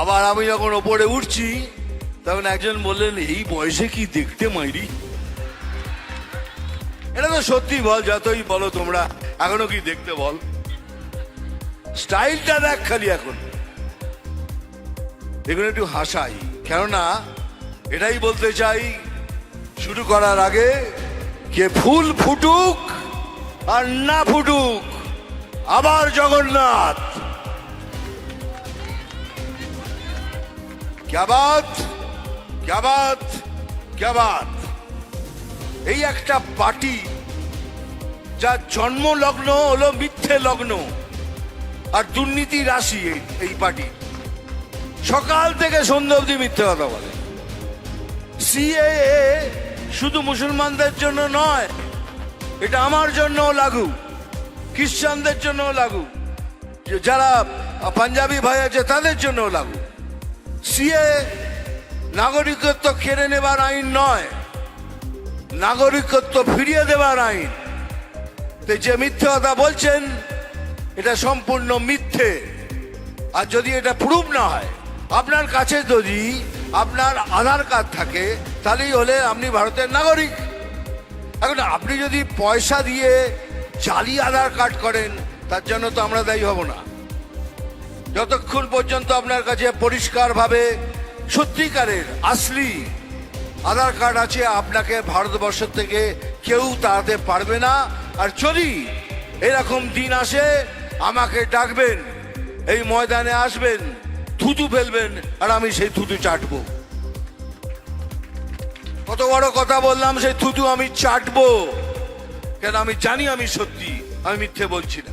আবার আমি যখন ওপরে উঠছি, তখন একজন বললেন, এই বয়সে কি দেখতে মাইরি? এটা তো সত্যি বল, যতই বলো তোমরা, এখনও কি দেখতে বল। স্টাইলটা দেখ খালি এখন। এগুলো একটু হাসাই, কেননা এটাই বলতে চাই, শুরু করার আগে কে ফুল ফুটুক আর না ফুটুক, আবার জগন্নাথ। क्या बात क्या बात क्या बात এই একটা পার্টি যার জন্ম লগ্ন হলো মিথ্যে লগ্ন আর দুর্নীতি রাশি এই- এই পার্টি সকাল থেকে সন্ধ্যা অবধি মিথ্যে কথা বলে সিএএ শুধু মুসলমানদের জন্য নয় এটা আমার জন্য লাগু খ্রিস্টানদের জন্য লাগু যে যারা পাঞ্জাবি ভাই আছে তাদের জন্য লাগু সিএ, নাগরিকত্ব কেড়ে নেবার আইন নয়। নাগরিকত্ব ফিরিয়ে দেবার আইন। তো যে মিথ্যে কথা বলছেন, এটা সম্পূর্ণ মিথ্যে। আর যদি এটা প্রুভ না হয়, আপনার কাছে যদি আপনার আধার কার্ড থাকে, তাহলেই হলে আপনি ভারতের নাগরিক। এখন আপনি যদি পয়সা দিয়ে জালি আধার কার্ড করেন, তার জন্য তো আমরা দায়ী হব না। যতক্ষণ পর্যন্ত আপনার কাছে পরিষ্কারভাবে সত্যিকারের আসলি আধার কার্ড আছে, আপনাকে ভারতবর্ষ থেকে কেউ তাড়াতে পারবে না। আর যদি এরকম দিন আসে, আমাকে ডাকবেন, এই ময়দানে আসবেন, থুতু ফেলবেন, আর আমি সেই থুতু চাটবো। কত বড় কথা বললাম, সেই থুতু আমি চাটবো। কেন আমি জানি আমি সত্যি, আমি মিথ্যে বলছি না।